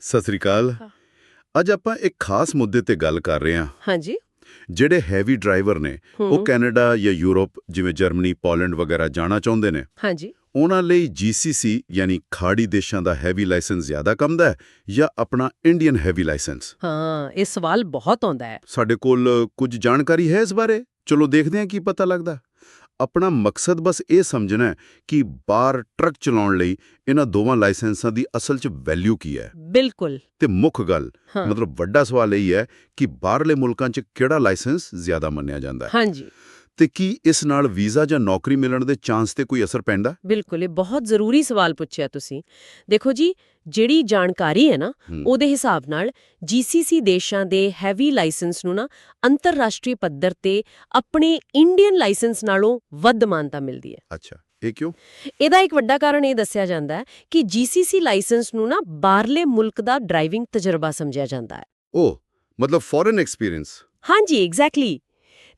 ਸਤਿ ਸ੍ਰੀ ਅਕਾਲ। ਅੱਜ ਆਪਾਂ ਇੱਕ ਖਾਸ ਮੁੱਦੇ ਤੇ ਗੱਲ ਕਰ ਰਹੇ ਹਾਂ। ਹਾਂਜੀ। ਜਿਹੜੇ ਹੈਵੀ ਡਰਾਈਵਰ ਨੇ ਉਹ ਕੈਨੇਡਾ ਜਾਂ ਯੂਰਪ ਜਿਵੇਂ ਜਰਮਨੀ ਪੋਲੈਂਡ ਵਗੈਰਾ ਜਾਣਾ ਚਾਹੁੰਦੇ ਨੇ। ਹਾਂਜੀ। ਉਹਨਾਂ ਲਈ ਜੀਸੀਸੀ ਯਾਨੀ ਖਾੜੀ ਦੇਸ਼ਾਂ ਦਾ ਹੈਵੀ ਲਾਇਸੈਂਸ ਜ਼ਿਆਦਾ ਕੰਮਦਾ ਹੈ ਜਾਂ ਆਪਣਾ ਇੰਡੀਅਨ ਹੈਵੀ ਲਾਇਸੈਂਸ ਹਾਂ ਇਹ ਸਵਾਲ ਬਹੁਤ ਆਉਂਦਾ ਹੈ। ਸਾਡੇ ਕੋਲ ਕੁਝ ਜਾਣਕਾਰੀ ਹੈ ਇਸ ਬਾਰੇ? ਚਲੋ ਦੇਖਦੇ ਹਾਂ ਕੀ ਪਤਾ ਲੱਗਦਾ। ਆਪਣਾ ਮਕਸਦ ਬਸ ਇਹ ਸਮਝਣਾ ਹੈ ਕਿ ਬਾਹਰ ਟਰੱਕ ਚਲਾਉਣ ਲਈ ਇਹਨਾਂ ਦੋਵਾਂ ਲਾਇਸੈਂਸਾਂ ਦੀ ਅਸਲ 'ਚ ਵੈਲਿਊ ਕੀ ਹੈ। ਬਿਲਕੁਲ। ਤੇ ਮੁੱਖ ਗੱਲ ਮਤਲਬ ਵੱਡਾ ਸਵਾਲ ਇਹ ਹੈ ਕਿ ਬਾਹਰਲੇ ਮੁਲਕਾਂ 'ਚ ਕਿਹੜਾ ਲਾਇਸੈਂਸ ਜ਼ਿਆਦਾ ਮੰਨਿਆ ਜਾਂਦਾ ਹੈ? ਹਾਂਜੀ। ਤੇ ਕੀ ਇਸ ਨਾਲ ਵੀਜ਼ਾ ਜਾਂ ਨੌਕਰੀ ਮਿਲਣ ਦੇ ਚਾਂਸ ਤੇ ਕੋਈ ਅਸਰ ਪੈਂਦਾ? ਬਿਲਕੁਲ ਇਹ ਬਹੁਤ ਜ਼ਰੂਰੀ ਸਵਾਲ ਪੁੱਛਿਆ ਤੁਸੀਂ। ਦੇਖੋ ਜੀ ਜਿਹੜੀ ਜਾਣਕਾਰੀ ਹੈ ਨਾ ਉਹਦੇ ਹਿਸਾਬ ਨਾਲ ਜੀਸੀਸੀ ਦੇਸ਼ਾਂ ਦੇ ਹੈਵੀ ਲਾਇਸੈਂਸ ਨੂੰ ਨਾ ਅੰਤਰਰਾਸ਼ਟਰੀ ਪੱਧਰ ਤੇ ਆਪਣੇ ਇੰਡੀਅਨ ਲਾਇਸੈਂਸ ਨਾਲੋਂ ਵੱਧ ਮਾਨਤਾ ਮਿਲਦੀ ਹੈ। ਅੱਛਾ ਇਹ ਕਿਉਂ? ਇਹਦਾ ਇੱਕ ਵੱਡਾ ਕਾਰਨ ਇਹ ਦੱਸਿਆ ਜਾਂਦਾ ਹੈ ਕਿ ਜੀਸੀਸੀ ਲਾਇਸੈਂਸ ਨੂੰ ਨਾ ਬਾਹਰਲੇ ਮੁਲਕ ਦਾ ਡਰਾਈਵਿੰਗ ਤਜਰਬਾ ਸਮਝਿਆ ਜਾਂਦਾ ਹੈ। ਉਹ ਮਤਲਬ ਫੋਰਨ ਐਕਸਪੀਰੀਅੰਸ ਹਾਂਜੀ ਐਗਜ਼ੈਕਟਲੀ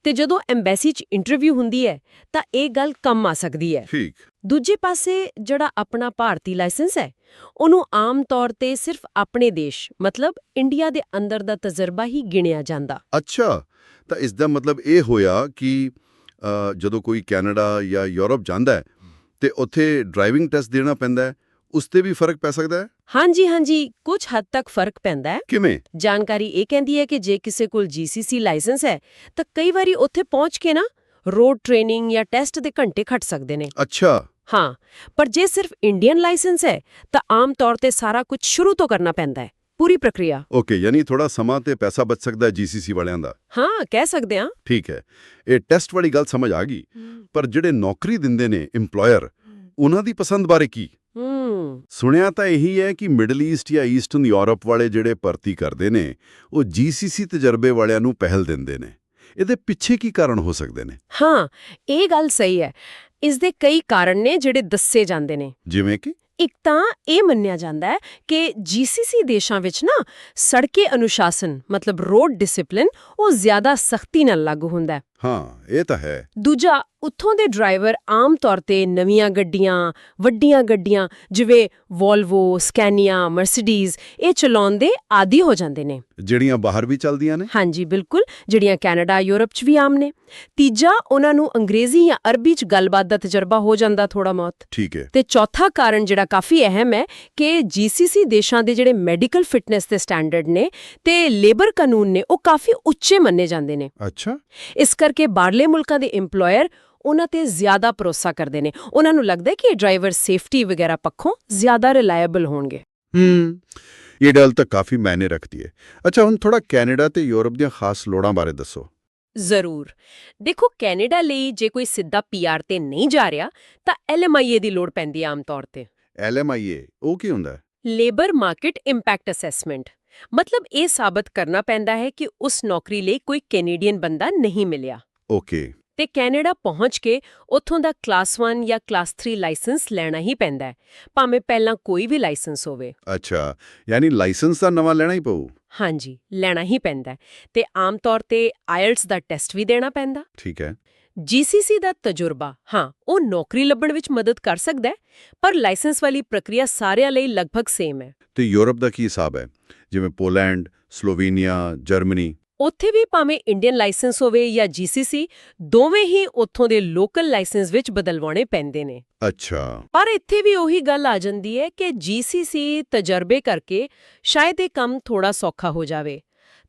ਤੇ ਜਦੋਂ ਐਮਬੈਸੀ 'ਚ ਇੰਟਰਵਿਊ ਹੁੰਦੀ ਹੈ ਤਾਂ ਇਹ ਗੱਲ ਕੰਮ ਆ ਸਕਦੀ ਹੈ। ਠੀਕ। ਦੂਜੇ ਪਾਸੇ ਜਿਹੜਾ ਆਪਣਾ ਭਾਰਤੀ ਲਾਇਸੈਂਸ ਹੈ ਉਹਨੂੰ ਆਮ ਤੌਰ ਤੇ ਸਿਰਫ ਆਪਣੇ ਦੇਸ਼ ਮਤਲਬ ਇੰਡੀਆ ਦੇ ਅੰਦਰ ਦਾ ਤਜਰਬਾ ਹੀ ਗਿਣਿਆ ਜਾਂਦਾ। ਅੱਛਾ ਤਾਂ ਇਸ ਦਾ ਮਤਲਬ ਇਹ ਹੋਇਆ ਕਿ ਜਦੋਂ ਕੋਈ ਕੈਨੇਡਾ ਜਾਂ ਯੂਰਪ ਜਾਂਦਾ ਹੈ ਤੇ ਉੱਥੇ ਡਰਾਈਵਿੰਗ ਟੈਸਟ ਦੇਣਾ ਪੈਂਦਾ ਹੈ ਉਸ ਤੇ ਵੀ ਫ਼ਰਕ ਪੈ ਸਕਦਾ ਹੈ? ਹਾਂਜੀ ਹਾਂਜੀ। ਕੁਝ ਹੱਦ ਤੱਕ ਫ਼ਰਕ ਪੈਂਦਾ ਹੈ। ਕਿਵੇਂ? ਜਾਣਕਾਰੀ ਇਹ ਕਹਿੰਦੀ ਹੈ ਕਿ ਜੇ ਕਿਸੇ ਕੋਲ ਜੀਸੀਸੀ ਲਾਇਸੈਂਸ ਹੈ ਤਾਂ ਕਈ ਵਾਰੀ ਉੱਥੇ ਪਹੁੰਚ ਕੇ ਨਾ ਰੋਡ ਟ੍ਰੇਨਿੰਗ ਜਾਂ ਟੈਸਟ ਦੇ ਘੰਟੇ ਘਟ ਸਕਦੇ ਨੇ। ਅੱਛਾ। ਹਾਂ ਪਰ ਜੇ ਸਿਰਫ ਇੰਡੀਅਨ ਲਾਇਸੈਂਸ ਹੈ ਤਾਂ ਆਮ ਤੌਰ ਤੇ ਸਾਰਾ ਕੁਝ ਸ਼ੁਰੂ ਤੋਂ ਕਰਨਾ ਪੈਂਦਾ ਹੈ। ਪੂਰੀ ਪ੍ਰਕਿਰਿਆ। ਓਕੇ ਯਾਨੀ ਥੋੜਾ ਸਮਾਂ ਤੇ ਪੈਸਾ ਬਚ ਸਕਦਾ ਹੈ ਜੀਸੀਸੀ ਵਾਲਿਆਂ ਦਾ। ਹਾਂ ਕਹਿ ਸਕਦੇ ਹਾਂ। ਠੀਕ ਹੈ। ਇਹ ਟੈਸਟ ਵਾਲੀ ਗੱਲ ਸਮਝ ਆ ਗਈ। ਪਰ ਜਿਹੜੇ ਨੌਕਰੀ ਦਿੰਦੇ ਨੇ EMPLOYER ਉਹਨਾਂ ਦੀ ਪਸੰਦ ਬਾਰੇ ਕੀ? ਹੂੰ। ਸੁਣਿਆ ਤਾਂ ਇਹੀ ਹੈ ਕਿ ਮਿਡਲ ਈਸਟ ਜਾਂ ਈਸਟਰਨ ਯੂਰਪ ਵਾਲੇ ਜਿਹੜੇ ਭਰਤੀ ਕਰਦੇ ਨੇ ਉਹ ਜੀਸੀਸੀ ਤਜਰਬੇ ਵਾਲਿਆਂ ਨੂੰ ਪਹਿਲ ਦਿੰਦੇ ਨੇ। ਇਹਦੇ ਪਿੱਛੇ ਕੀ ਕਾਰਨ ਹੋ ਸਕਦੇ ਨੇ? ਹਾਂ ਇਹ ਗੱਲ ਸਹੀ ਹੈ। ਇਸ ਦੇ ਕਈ ਕਾਰਨ ਨੇ ਜਿਹੜੇ ਦੱਸੇ ਜਾਂਦੇ ਨੇ। ਜਿਵੇਂ ਕਿ? ਇੱਕ ਤਾਂ ਇਹ ਮੰਨਿਆ ਜਾਂਦਾ ਹੈ ਕਿ ਜੀਸੀਸੀ ਦੇਸ਼ਾਂ ਵਿੱਚ ਨਾ ਸੜਕੇ ਅਨੁਸ਼ਾਸਨ ਮਤਲਬ ਰੋਡ ਡਿਸਪਲਿਨ ਉਹ ਜ਼ਿਆਦਾ ਸਖਤੀ ਨਾਲ ਲਾਗੂ ਹੁੰਦਾ ਹੈ। ਹਾਂ ਇਹ ਤਾਂ ਹੈ। ਦੂਜਾ ਉੱਥੋਂ ਦੇ ਡਰਾਈਵਰ ਆਮ ਤੌਰ ਤੇ ਨਵੀਆਂ ਗੱਡੀਆਂ ਵੱਡੀਆਂ ਗੱਡੀਆਂ ਜਿਵੇਂ ਵੋਲਵੋ ਸਕੈਨੀਆ ਮਰਸੀਡੀਜ਼ ਇਹ ਚਲਾਉਣ ਦੇ ਆਦੀ ਹੋ ਜਾਂਦੇ ਨੇ। ਜਿਹੜੀਆਂ ਬਾਹਰ ਵੀ ਚੱਲਦੀਆਂ ਨੇ? ਹਾਂਜੀ ਬਿਲਕੁਲ। ਜਿਹੜੀਆਂ ਕੈਨੇਡਾ ਯੂਰਪ 'ਚ ਵੀ ਆਮ ਨੇ। ਤੀਜਾ ਉਹਨਾਂ ਨੂੰ ਅੰਗਰੇਜ਼ੀ ਜਾਂ ਅਰਬੀ 'ਚ ਗੱਲਬਾਤ ਦਾ ਤਜਰਬਾ ਹੋ ਜਾਂਦਾ ਥੋੜਾ ਬਹੁਤ। ਠੀਕ ਹੈ। ਤੇ ਚੌਥਾ ਕਾਰਨ ਜਿਹੜਾ ਕਾਫੀ ਅਹਿਮ ਹੈ ਕਿ ਜੀਸੀਸੀ ਦੇਸ਼ਾਂ ਦੇ ਜਿਹੜੇ ਮੈਡੀਕਲ ਫਿਟਨੈਸ ਦੇ ਸਟੈਂਡਰਡ ਨੇ ਤੇ ਲੇਬਰ ਕਾਨੂੰਨ ਨੇ ਉਹ ਕਾਫੀ ਉੱਚੇ ਮੰਨੇ ਜਾਂਦੇ ਨੇ। ਅੱਛਾ। ਇਸ ਕਰਕੇ ਬਾਹਰਲੇ ਮੁਲਕਾਂ ਦੇ EMPLOYER ਉਹਨਾਂ ਤੇ ਜ਼ਿਆਦਾ ਭਰੋਸਾ ਕਰਦੇ ਨੇ। ਉਹਨਾਂ ਨੂੰ ਲੱਗਦਾ ਕਿ ਇਹ ਡਰਾਈਵਰ ਸੇਫਟੀ ਵਗੈਰਾ ਪੱਖੋਂ ਜ਼ਿਆਦਾ ਰਿਲਾਇਬਲ ਹੋਣਗੇ। ਹੂੰ ਇਹ ਗੱਲ ਤਾਂ ਕਾਫੀ ਮਾਇਨੇ ਰੱਖਦੀ ਹੈ। ਅੱਛਾ ਹੁਣ ਥੋੜਾ ਕੈਨੇਡਾ ਤੇ ਯੂਰਪ ਦੀਆਂ ਖਾਸ ਲੋੜਾਂ ਬਾਰੇ ਦੱਸੋ। ਜ਼ਰੂਰ। ਦੇਖੋ ਕੈਨੇਡਾ ਲਈ ਜੇ ਕੋਈ ਸਿੱਧਾ ਪੀਆਰ ਤੇ ਨਹੀਂ ਜਾ ਰਿਹਾ ਤਾਂ ਐਲਐਮਆਈਏ ਦੀ ਲੋੜ ਪੈਂਦੀ ਹੈ ਆਮ ਤੌਰ ਤੇ। ਐਲਐਮਆਈਏ ਉਹ ਕੀ ਹੁੰਦਾ? ਹੈ ਲੇਬਰ ਮਾਰਕੀਟ ਇੰਪੈਕਟ ਅਸੈਸਮੈਂਟ ਮਤਲਬ ਇਹ ਸਾਬਤ ਕਰਨਾ ਪੈਂਦਾ ਹੈ ਕਿ ਉਸ ਨੌਕਰੀ ਲਈ ਕੋਈ ਕੈਨੇਡੀਅਨ ਬੰਦਾ ਨਹੀਂ ਮਿਲਿਆ। ਓਕੇ ਤੇ ਕੈਨੇਡਾ ਪਹੁੰਚ ਕੇ ਉੱਥੋਂ ਦਾ ਕਲਾਸ 1 ਜਾਂ ਕਲਾਸ 3 ਲਾਇਸੈਂਸ ਲੈਣਾ ਹੀ ਪੈਂਦਾ ਹੈ ਭਾਵੇਂ ਪਹਿਲਾਂ ਕੋਈ ਵੀ ਲਾਇਸੈਂਸ ਹੋਵੇ। ਅੱਛਾ ਯਾਨੀ ਲਾਇਸੈਂਸ ਤਾਂ ਨਵਾਂ ਲੈਣਾ ਹੀ ਪਊ। ਹਾਂਜੀ ਲੈਣਾ ਹੀ ਪੈਂਦਾ ਤੇ ਆਮ ਤੌਰ ਤੇ ਆਇਲਟਸ ਦਾ ਟੈਸਟ ਵੀ ਦੇਣਾ ਪੈਂਦਾ। ਠੀਕ ਹੈ। ਜੀਸੀਸੀ ਦਾ ਤਜਰਬਾ ਹਾਂ ਉਹ ਨੌਕਰੀ ਲੱਭਣ ਵਿੱਚ ਮਦਦ ਕਰ ਸਕਦਾ ਹੈ ਪਰ ਲਾਇਸੈਂਸ ਵਾਲੀ ਪ੍ਰਕਿਰਿਆ ਸਾਰਿਆਂ ਲਈ ਲਗਭਗ ਸੇਮ ਹੈ। ਤੇ ਯੂਰਪ ਦਾ ਕੀ ਹਿਸਾਬ ਹੈ? ਜਿਵੇਂ ਪੋਲੈਂਡ ਸਲੋਵੇਨੀਆ ਜਰਮਨੀ ਉੱਥੇ ਵੀ ਭਾਵੇਂ ਇੰਡੀਅਨ ਲਾਇਸੈਂਸ ਹੋਵੇ ਜਾਂ ਜੀਸੀਸੀ ਦੋਵੇਂ ਹੀ ਉੱਥੋਂ ਦੇ ਲੋਕਲ ਲਾਇਸੈਂਸ ਵਿੱਚ ਬਦਲਵਾਉਣੇ ਪੈਂਦੇ ਨੇ। ਅੱਛਾ। ਪਰ ਇੱਥੇ ਵੀ ਉਹੀ ਗੱਲ ਆ ਜਾਂਦੀ ਹੈ ਕਿ ਜੀਸੀਸੀ ਤਜਰਬੇ ਕਰਕੇ ਸ਼ਾਇਦ ਇਹ ਕੰਮ ਥੋੜਾ ਸੌਖਾ ਹੋ ਜਾਵੇ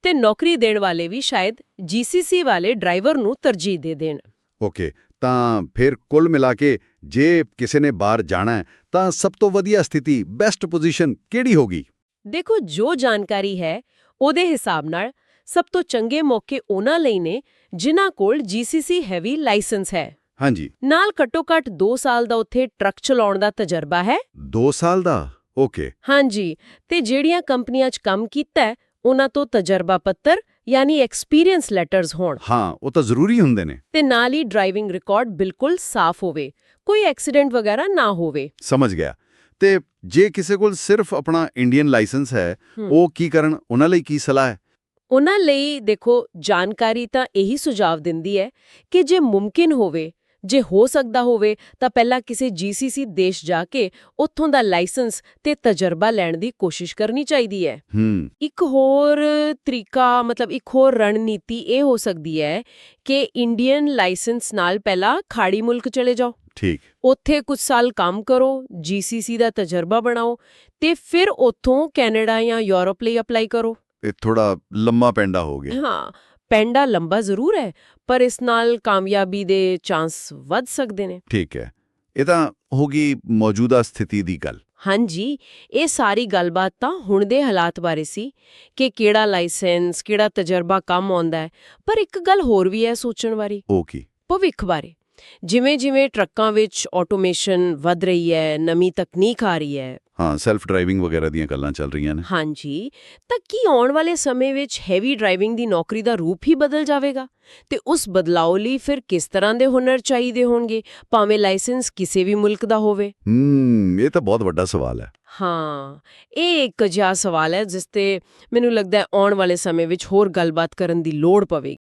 ਤੇ ਨੌਕਰੀ ਦੇਣ ਵਾਲੇ ਵੀ ਸ਼ਾਇਦ ਜੀਸੀਸੀ ਵਾਲੇ ਡਰਾਈਵਰ ਨੂੰ ਤਰਜੀਹ ਦੇ ਦੇਣ। ਓਕੇ ਤਾਂ ਫਿਰ ਕੁੱਲ ਮਿਲਾ ਕੇ ਜੇ ਕਿਸੇ ਨੇ ਬਾਹਰ ਜਾਣਾ ਹੈ ਤਾਂ ਸਭ ਤੋਂ ਵਧੀਆ ਸਥਿਤੀ ਬੈਸਟ ਪੋਜੀਸ਼ਨ ਕਿਹੜੀ ਹੋਗੀ? ਦੇਖੋ ਜੋ ਜਾਣਕਾਰੀ ਹੈ ਉਹਦੇ ਹਿਸਾਬ ਨਾਲ ਸਭ ਤੋਂ ਚੰਗੇ ਮੌਕੇ ਉਹਨਾਂ ਲਈ ਨੇ ਜਿਨ੍ਹਾਂ ਕੋਲ ਜੀਸੀਸੀ ਹੈਵੀ ਲਾਇਸੈਂਸ ਹੈ। ਹਾਂਜੀ। ਨਾਲ ਘੱਟੋ-ਘੱਟ 2 ਸਾਲ ਦਾ ਉੱਥੇ ਟਰੱਕ ਚਲਾਉਣ ਦਾ ਤਜਰਬਾ ਹੈ। 2 ਸਾਲ ਦਾ? ਓਕੇ। ਹਾਂਜੀ। ਤੇ ਜਿਹੜੀਆਂ ਕੰਪਨੀਆਂ 'ਚ ਕੰਮ ਕੀਤਾ ਉਹਨਾਂ ਤੋਂ ਤਜਰਬਾ ਪੱਤਰ ਯਾਨੀ ਐਕਸਪੀਰੀਅੰਸ ਲੈਟਰਸ ਹੋਣ। ਹਾਂ ਉਹ ਤਾਂ ਜ਼ਰੂਰੀ ਹੁੰਦੇ ਨੇ। ਤੇ ਨਾਲ ਹੀ ਡਰਾਈਵਿੰਗ ਰਿਕਾਰਡ ਬਿਲਕੁਲ ਸਾਫ਼ ਹੋਵੇ। ਕੋਈ ਐਕਸੀਡੈਂਟ ਵਗੈਰਾ ਨਾ ਹੋਵੇ। ਸਮਝ ਗਿਆ। ਤੇ ਜੇ ਕਿਸੇ ਕੋਲ ਸਿਰਫ ਆਪਣਾ ਇੰਡੀਅਨ ਲਾਇਸੈਂਸ ਹੂੰ। ਉਹ ਕੀ ਕਰਨ ਉਹਨਾਂ ਲਈ ਕੀ ਸਲਾਹ ਹੈ? ਉਹਨਾਂ ਲਈ ਦੇਖੋ ਜਾਣਕਾਰੀ ਤਾਂ ਇਹੀ ਸੁਝਾਅ ਦਿੰਦੀ ਹੈ ਕਿ ਜੇ ਮੁਮਕਿਨ ਹੋਵੇ ਜੇ ਹੋ ਸਕਦਾ ਹੋਵੇ ਤਾਂ ਪਹਿਲਾਂ ਕਿਸੇ ਜੀਸੀਸੀ ਦੇਸ਼ ਜਾ ਕੇ ਉੱਥੋਂ ਦਾ ਲਾਇਸੈਂਸ ਤੇ ਤਜਰਬਾ ਲੈਣ ਦੀ ਕੋਸ਼ਿਸ਼ ਕਰਨੀ ਚਾਹੀਦੀ ਹੈ। ਹੂੰ। ਇੱਕ ਹੋਰ ਤਰੀਕਾ ਮਤਲਬ ਇੱਕ ਹੋਰ ਰਣਨੀਤੀ ਇਹ ਹੋ ਸਕਦੀ ਹੈ ਕਿ ਇੰਡੀਅਨ ਲਾਇਸੈਂਸ ਨਾਲ ਪਹਿਲਾਂ ਖਾੜੀ ਮੁਲਕ ਚਲੇ ਜਾਓ। ਠੀਕ। ਉੱਥੇ ਕੁਝ ਸਾਲ ਕੰਮ ਕਰੋ ਜੀਸੀਸੀ ਦਾ ਤਜਰਬਾ ਬਣਾਓ ਤੇ ਫਿਰ ਉੱਥੋਂ ਕੈਨੇਡਾ ਜਾਂ ਯੂਰਪ ਲਈ ਅਪਲਾਈ ਕਰੋ। ਇਹ ਥੋੜਾ ਲੰਮਾ ਪੈਂਡਾ ਹੋ ਗਿਆ। ਹਾਂ ਪੈਂਡਾ ਲੰਬਾ ਜ਼ਰੂਰ ਹੈ ਪਰ ਇਸ ਨਾਲ ਕਾਮਯਾਬੀ ਦੇ ਚਾਂਸ ਵੱਧ ਸਕਦੇ ਨੇ। ਠੀਕ ਹੈ। ਇਹ ਤਾਂ ਹੋ ਗਈ ਮੌਜੂਦਾ ਸਥਿਤੀ ਦੀ ਗੱਲ। ਹਾਂਜੀ ਇਹ ਸਾਰੀ ਗੱਲਬਾਤ ਤਾਂ ਹੁਣ ਦੇ ਹਾਲਾਤ ਬਾਰੇ ਸੀ ਕਿ ਕਿਹੜਾ ਲਾਇਸੈਂਸ ਕਿਹੜਾ ਤਜਰਬਾ ਕੰਮ ਆਉਂਦਾ ਹੈ ਪਰ ਇੱਕ ਗੱਲ ਹੋਰ ਵੀ ਹੈ ਸੋਚਣ ਵਾਲੀ ਉਹ ਕੀ? ਭਵਿੱਖ ਬਾਰੇ। ਜਿਵੇਂ ਜਿਵੇਂ ਟਰੱਕਾਂ ਵਿੱਚ ਆਟੋਮੇਸ਼ਨ ਵੱਧ ਰਹੀ ਹੈ ਨਵੀਂ ਤਕਨੀਕ ਆ ਰਹੀ ਹੈ ਹਾਂ ਸੈਲਫ ਡਰਾਈਵਿੰਗ ਵਗੈਰਾ ਦੀਆਂ ਗੱਲਾਂ ਚੱਲ ਰਹੀਆਂ ਨੇ। ਹਾਂਜੀ ਤਾਂ ਕੀ ਆਉਣ ਵਾਲੇ ਸਮੇਂ ਵਿੱਚ ਹੈਵੀ ਡਰਾਈਵਿੰਗ ਦੀ ਨੌਕਰੀ ਦਾ ਰੂਪ ਹੀ ਬਦਲ ਜਾਵੇਗਾ? ਤੇ ਉਸ ਬਦਲਾਅ ਲਈ ਫਿਰ ਕਿਸ ਤਰ੍ਹਾਂ ਦੇ ਹੁਨਰ ਚਾਹੀਦੇ ਹੋਣਗੇ? ਭਾਵੇਂ ਲਾਇਸੈਂਸ ਕਿਸੇ ਵੀ ਮੁਲਕ ਦਾ ਹੋਵੇ। ਹੂੰ ਇਹ ਤਾਂ ਬਹੁਤ ਵੱਡਾ ਸਵਾਲ ਹੈ। ਹਾਂ ਇਹ ਇੱਕ ਅਜਿਹਾ ਸਵਾਲ ਹੈ ਜਿਸ ਤੇ ਮੈਨੂੰ ਲੱਗਦਾ ਹੈ ਆਉਣ ਵਾਲੇ ਸਮੇਂ ਵਿੱਚ ਹੋਰ ਗੱਲਬਾਤ ਕਰਨ ਦੀ ਲੋੜ ਪਵੇਗੀ।